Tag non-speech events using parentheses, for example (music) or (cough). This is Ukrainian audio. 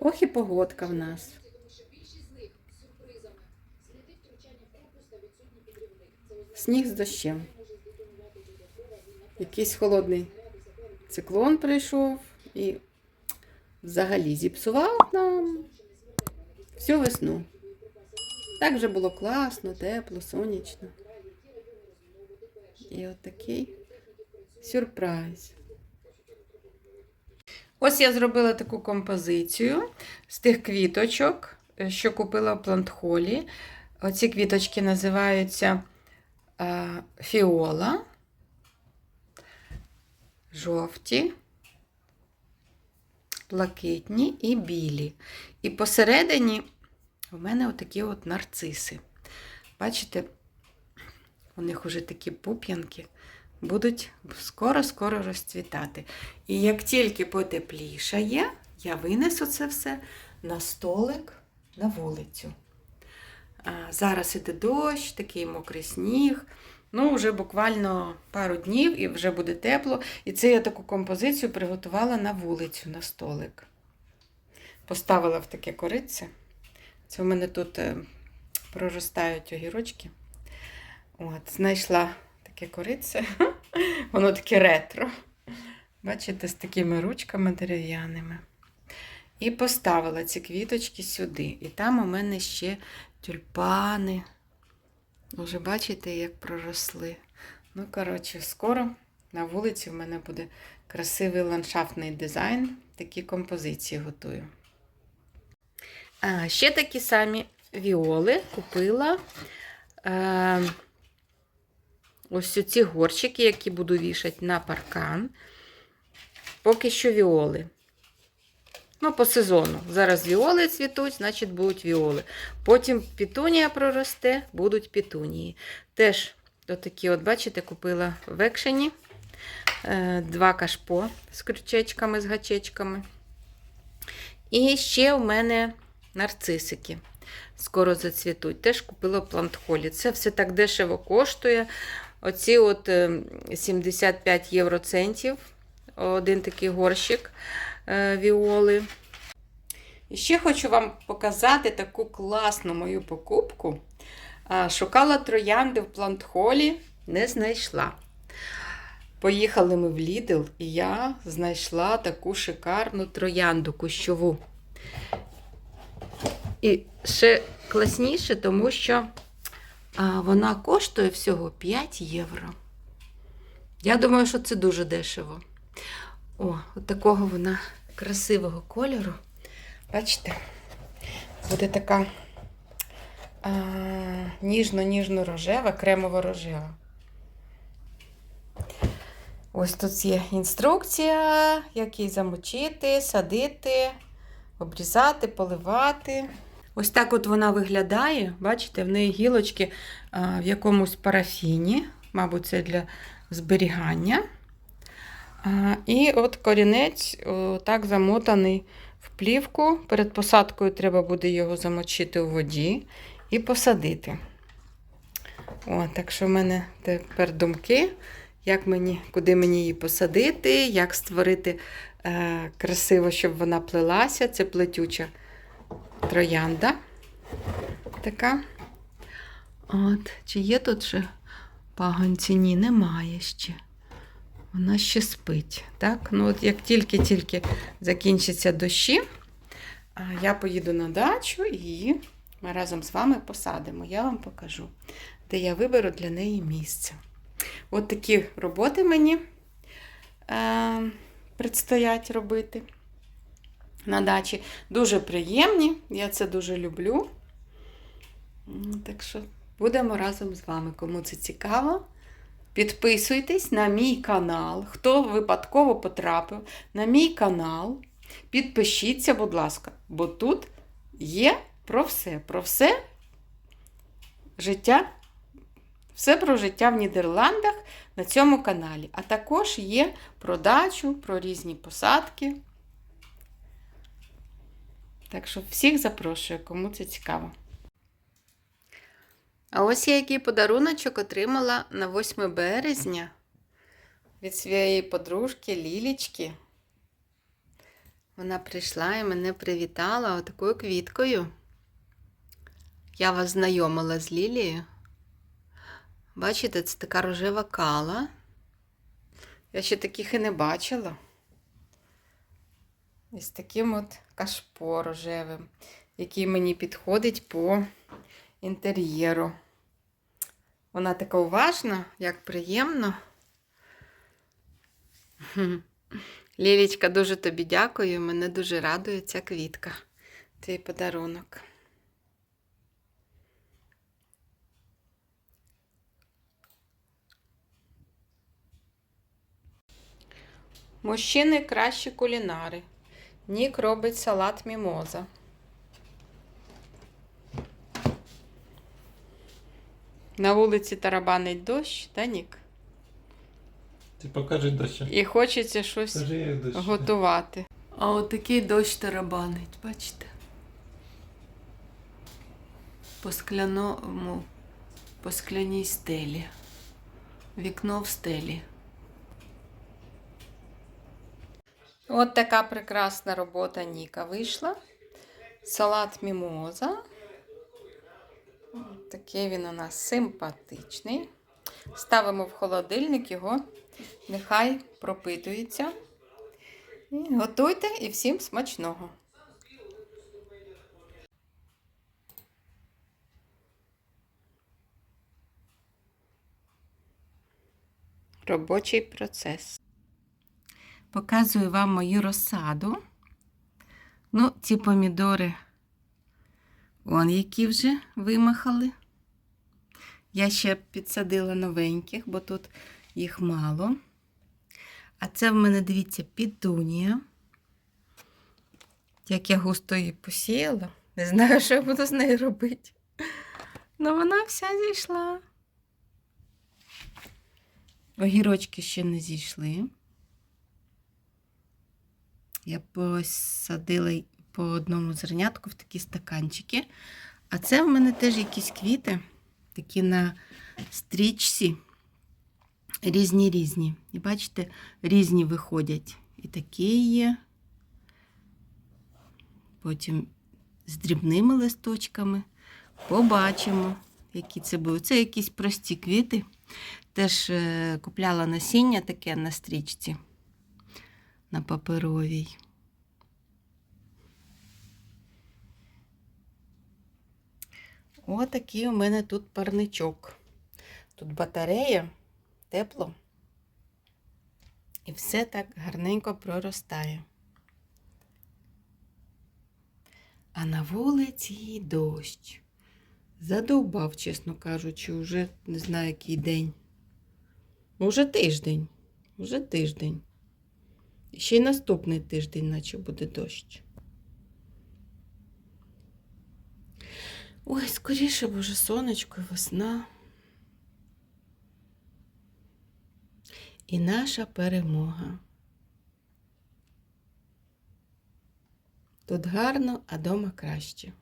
Ох і погодка в нас. Сніг з дощем. Якийсь холодний циклон прийшов і взагалі зіпсував нам всю весну. Так вже було класно, тепло, сонячно. І от такий сюрприз. Ось я зробила таку композицію з тих квіточок, е, що купила в плантхолі. Оці квіточки називаються е, фіола, жовті, блакитні і білі. І посередині у мене отакі от нарциси. Бачите, у них уже такі пуп'янки будуть скоро-скоро розцвітати. І як тільки потеплішає, я винесу це все на столик на вулицю. Зараз іде дощ, такий мокрий сніг. Ну, вже буквально пару днів і вже буде тепло. І це я таку композицію приготувала на вулицю, на столик. Поставила в таке корице. Це у мене тут е, проростають огірочки. От, знайшла таке корице. (laughs) Воно таке ретро. Бачите, з такими ручками дерев'яними. І поставила ці квіточки сюди. І там у мене ще тюльпани. Вже бачите, як проросли. Ну, коротше, скоро на вулиці в мене буде красивий ландшафтний дизайн. Такі композиції готую. А, ще такі самі віоли купила. Е, ось ці горщики, які буду вішати на паркан. Поки що віоли. Ну, по сезону. Зараз віоли цвітуть, значить будуть віоли. Потім пітунія проросте, будуть пітунії. Теж отакі, от, бачите, купила в екшені е, два кашпо з крючечками, з гачечками. І ще у мене нарцисики. Скоро зацвітуть. Теж купила в плантхолі. Це все так дешево коштує. Оці от е, 75 євроцентів. Один такий горщик е, віоли. І ще хочу вам показати таку класну мою покупку. Шукала троянди в плантхолі, не знайшла. Поїхали ми в Lidl, і я знайшла таку шикарну троянду кущову. І ще класніше, тому що а, вона коштує всього 5 євро. Я думаю, що це дуже дешево. О, от такого вона красивого кольору. Бачите, буде така ніжно-ніжно-рожева, кремово-рожева. Ось тут є інструкція, як її замочити, садити, обрізати, поливати. Ось так от вона виглядає. Бачите, в неї гілочки в якомусь парафіні, мабуть, це для зберігання. І от корінець так замотаний в плівку. Перед посадкою треба буде його замочити у воді і посадити. О, так що в мене тепер думки, як мені, куди мені її посадити, як створити е, красиво, щоб вона плелася. Це плетюча троянда. Така. От, Чи є тут ще пагонці? Ні, немає ще. Вона ще спить. Так? Ну, от Як тільки-тільки закінчаться дощі, я поїду на дачу і ми разом з вами посадимо. Я вам покажу, де я виберу для неї місце. От такі роботи мені е, предстоять робити на дачі. Дуже приємні, я це дуже люблю. Так що будемо разом з вами. Кому це цікаво, підписуйтесь на мій канал. Хто випадково потрапив на мій канал, підпишіться, будь ласка, бо тут є про все. Про все життя. Все про життя в Нідерландах на цьому каналі. А також є про дачу, про різні посадки. Так що всіх запрошую, кому це цікаво. А ось я який подаруночок отримала на 8 березня від своєї подружки Лілічки. Вона прийшла і мене привітала отакою квіткою. Я вас знайомила з Лілією. Бачите, це така рожева кала. Я ще таких і не бачила. І з таким от кашпо рожевим, який мені підходить по інтер'єру. Вона така уважна, як приємно. (laughs) Лілічка, дуже тобі дякую. Мене дуже радує ця квітка. Твій подарунок. Мужчини кращі кулінари. Нік робить салат мімоза. На вулиці тарабанить дощ, та Нік? Ти покажи дощ. І хочеться щось Покажи, дощ. готувати. А от такий дощ тарабанить, бачите? По скляному, по скляній стелі. Вікно в стелі. От така прекрасна робота Ніка вийшла. Салат мімоза. Такий він у нас симпатичний. Ставимо в холодильник його, нехай пропитується. І готуйте і всім смачного. Робочий процес. Показую вам мою розсаду. Ну, ці помідори, вон які вже вимахали. Я ще підсадила новеньких, бо тут їх мало. А це в мене, дивіться, пітунія. Як я густо її посіяла. Не знаю, що я буду з нею робити. Ну, вона вся зійшла. Огірочки ще не зійшли. Я посадила по одному зернятку в такі стаканчики. А це в мене теж якісь квіти, такі на стрічці. Різні різні. І бачите, різні виходять. І такі є. Потім з дрібними листочками. Побачимо, які це були. Це якісь прості квіти. Теж е, купляла насіння таке на стрічці, на паперовій. Отакий у мене тут парничок. Тут батарея, тепло. І все так гарненько проростає. А на вулиці дощ. Задовбав, чесно кажучи, уже не знаю, який день. Уже тиждень. Уже тиждень. Ще й наступний тиждень, наче буде дощ. Ой, скоріше, боже, сонечко, і весна. І наша перемога. Тут гарно, а дома краще.